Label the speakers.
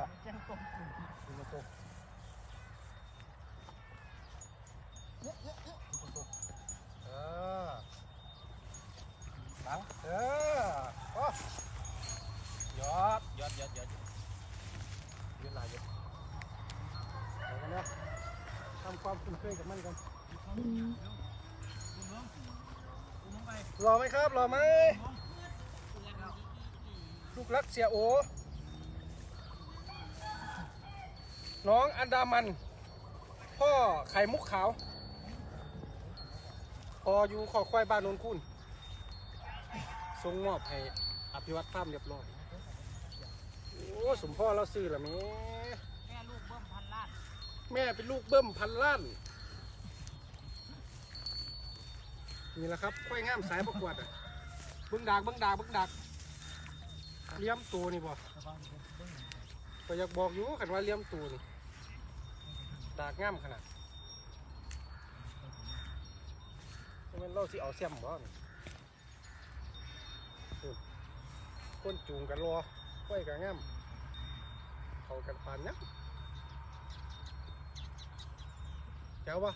Speaker 1: ละ
Speaker 2: แจ้งตรง
Speaker 1: ดูมาโตเนี่ยเนี่ยเยดูมาโตเออบังเออโอ้ยอดยอดยอดยอดยืนหลายเยอะเอากันนะทำความคุ้นเคยกับมันกันรอไหมครับ รอไหมลูกรักเสียโอ น้องอันดามัน พ่อไข่มุกขาวพออยู่ขอควายบ้านนนคุณส่งมอบให้อภิวัตท่ามเรียบร้อย โอ้สมพ่อเราซื้อละแม่
Speaker 2: แม่ลูกเบิ้มพันล้าน
Speaker 1: แม่เป็นลูกเบิ้มพันล้าน นี่แหละครับควายงามสายประกวดอะบิ้งดากบิ้งดากบิ้งดากเลี้ยมตัวนี่บ่ ก็อยากบอกอยู่ขันว่าเลี้ยมตูนี่ดากง่ามขนาดมันเราสิเอาเสียมบ่นี่โอ้คนจูงกันรอควายกันง่ามเขากันปานนะเจ้าวะ